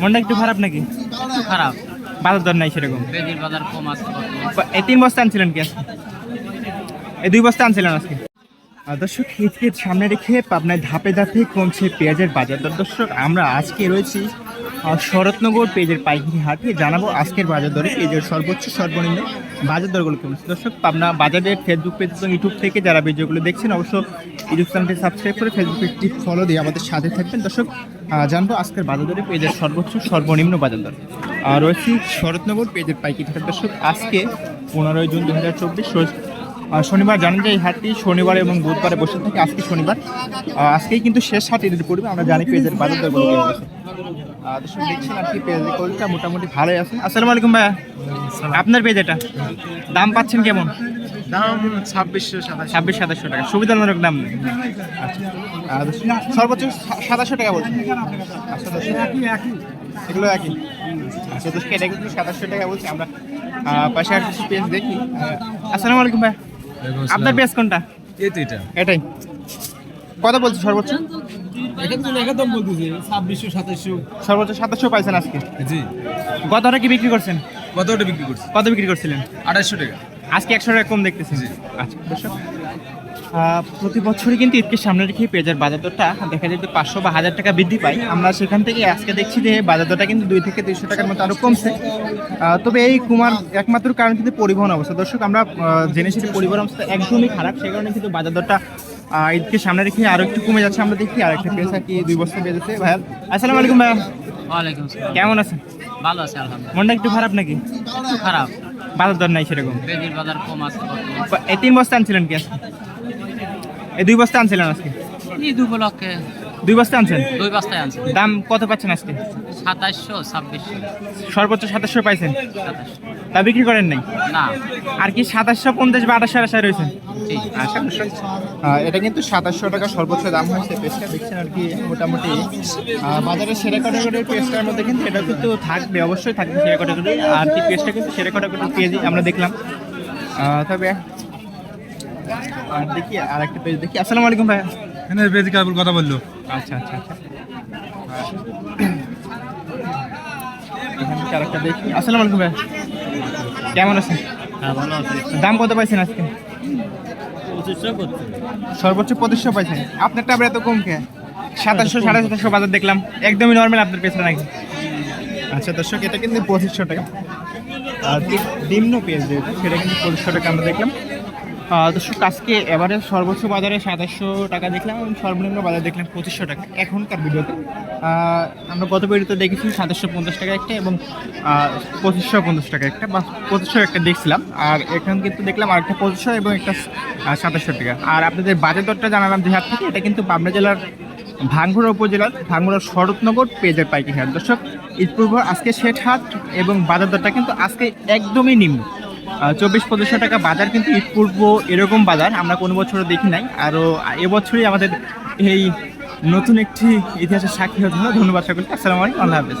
মনটা একটু খারাপ নাকি? একটু খারাপ। বাজার দর নাই সেরকম। বেদির বাজার কম আছে এই তিন বস্তা আনছিলেন কি? এই দুই বস্তা আনছিলেন আজকে। দর্শক ঈদকে সামনে রেখে আপনার ধাপে ধাপে কমছে পেঁয়াজের বাজার দর। দর্শক আমরা আজকে রয়েছি শরৎনগর পেঁয়াজের পাইকারি হাটে জানাব আজকের বাজার দরে পেঁয়াজের সর্বোচ্চ সর্বনিম্ন বাজার দরগুলো কমছে দর্শক পাবনা বাজারের ফেসবুক পেজ এবং ইউটিউব থেকে যারা ভিডিওগুলো দেখছেন অবশ্য ইউটিউব চ্যানেলটি সাবস্ক্রাইব করে ফেসবুক পেজটি ফলো দিয়ে আমাদের সাথে থাকবেন। দর্শক জানব আজকের বাজার দরে পেঁয়াজের সর্বোচ্চ সর্বনিম্ন বাজার দর। আর রয়েছি শরৎনগর পেঁয়াজের পাইকারি হাট দর্শক আজকে পনেরোই জুন দু হাজার চব্বিশ শনিবার। জানেন যে এই হাটটি শনিবার এবং বুধবারে বসে থাকে আজকে শনিবার। আজকেই কিন্তু শেষ হাট ঈদের পূর্বে আমরা জানি পেঁয়াজের বাজার আছে আহ, দর্শক দেখছেন আর কি পেঁয়াজের কোয়ালিটিটা মোটামুটি ভালোই আছে। আসসালামু আলাইকুম ভাইয়া। আপনার পেঁয়াজ এটা? দাম পাচ্ছেন কেমন? দাম ছাব্বিশশো সাতাশ ছাব্বিশ সাতাশশো টাকা। সুবিধাজনক দাম। আচ্ছা। সর্বোচ্চ সাতাশশো টাকা বলছেন? আচ্ছা এগুলো একই। আচ্ছা এটা কিন্তু সাতাশশো টাকা বলছি আমরা। পাশে আর পেজ দেখি? আসসালামু আলাইকুম ভাই। আপনার পেজ কোনটা? এই তো এটা। এটাই। কত বলছে সর্বোচ্চ? এখানে একদম ছাব্বিশশো সাতাশশো সর্বোচ্চ সাতাশশো পাইছেন আজকে। জি। গতটা কি বিক্রি করছেন? কত ওটা বিক্রি করছি কত বিক্রি করছিলেন? আড়াইশো টাকা। আজকে একশো টাকা কম দেখতেছি। আচ্ছা দর্শক প্রতি বছরই কিন্তু ঈদকে সামনে রেখে পেঁয়াজের বাজার দরটা দেখা যায় যে পাঁচশো বা হাজার টাকা বৃদ্ধি পায়। আমরা সেখান থেকে আজকে দেখছি যে বাজার দরটা কিন্তু দুই থেকে তিনশো টাকার মতো আরও কমছে। তবে এই কুমার একমাত্র কারণ কিন্তু পরিবহন অবস্থা। দর্শক আমরা জেনেছি যে পরিবহন অবস্থা একদমই খারাপ। সে কারণে কিন্তু বাজার দরটা ঈদকে সামনে রেখে আরও একটু কমে যাচ্ছে। আমরা দেখি আর একটা পেঁয়াজ কি দুই বস্তা বেজেছে ভাইয়া আসসালামু আলাইকুম ভাইয়া। ওয়ালাইকুম কেমন আছেন? ভালো আছে আলহামদুলিল্লাহ। মনটা একটু খারাপ নাকি? একটু খারাপ। বাজার দর নাই সেরকম? বাজার কম আছে এই তিন বস্তা আনছিলেন কি আজকে? এই দুই বস্তা আনছিলেন আজকে? ঈদ উপলক্ষে দুই বস্তা আনছেন? দুই বস্তায় আনছে। দাম কত পাচ্ছেন আজকে? সাতাশশো ছাব্বিশশো সর্বোচ্চ সাতাশশো পাইছেন। তা বিক্রি করেন নাই? না। আর কি সাতাশশো পঞ্চাশ বা আঠাশশো আঠাশে রয়েছে? আচ্ছা এটা কিন্তু সাতাশশো টাকা সর্বোচ্চ দাম হয়েছে পেস্টটা দেখছেন আর কি মোটামুটি বাজারে সেরা ক্যাটাগরির পেস্টটার মধ্যে কিন্তু এটা কিন্তু থাকবে অবশ্যই থাকবে সেরা ক্যাটাগরি। আর কি পেস্টটা কিন্তু সেরা ক্যাটাগরির পেজই আমরা দেখলাম। তবে আর দেখি আর একটা পেজ দেখি। আসসালামু আলাইকুম ভাইয়া। এখানে বেদিক আবুল কথা বলল। আচ্ছা আচ্ছা আচ্ছা। আরেকটা দেখি। আসসালামু আলাইকুম ভাই। কেমন আছেন? হ্যাঁ ভালো আছে। দাম কত পাইছেন আজকে? সর্বোচ্চ পঁচিশশো পাইছেন। আপনারটা আবার এত কম কে? সাতাশশো সাড়ে সাতাশশো বাজার দেখলাম। একদমই নর্মাল আপনার পেছনে নাকি? আচ্ছা দর্শক এটা কিন্তু পঁচিশশো টাকা। আর কি নিম্ন পেজ যেটা সেটা কিন্তু পঁচিশশো টাকা আমরা দেখলাম। দর্শক, আজকে এবারে সর্বোচ্চ বাজারে সাতাশশো টাকা দেখলাম এবং সর্বনিম্ন বাজার দেখলাম পঁচিশশো টাকা এখনকার ভিডিওতে। আমরা গত ভিডিওতে দেখেছি সাতাশশো পঞ্চাশ টাকা একটা এবং পঁচিশশো পঞ্চাশ টাকা একটা, বা পঁচিশশো একটা দেখছিলাম। আর এখন কিন্তু দেখলাম আরেকটা পঁচিশশো এবং একটা সাতাশশো টাকা। আর আপনাদের বাজার দরটা জানালাম যে হাট থেকে, এটা কিন্তু পাবনা জেলার ভাঙ্গুড়া উপজেলার ভাঙ্গুড়া শরৎনগর পেজের পাইকারি হাট। দর্শক ঈদপূর্ব আজকে শেঠ হাট এবং বাজার দরটা কিন্তু আজকে একদমই নিম্ন। চব্বিশ পঁচিশশো টাকা বাজার কিন্তু ঈদ পূর্ব এরকম বাজার, আমরা কোনো বছরও দেখি নাই। আরও এবছরই আমাদের এই নতুন একটি ইতিহাসের সাক্ষী হতে ধন্যবাদ সকলকে। আসসালামু আলাইকুম, আল্লাহ হাফেজ।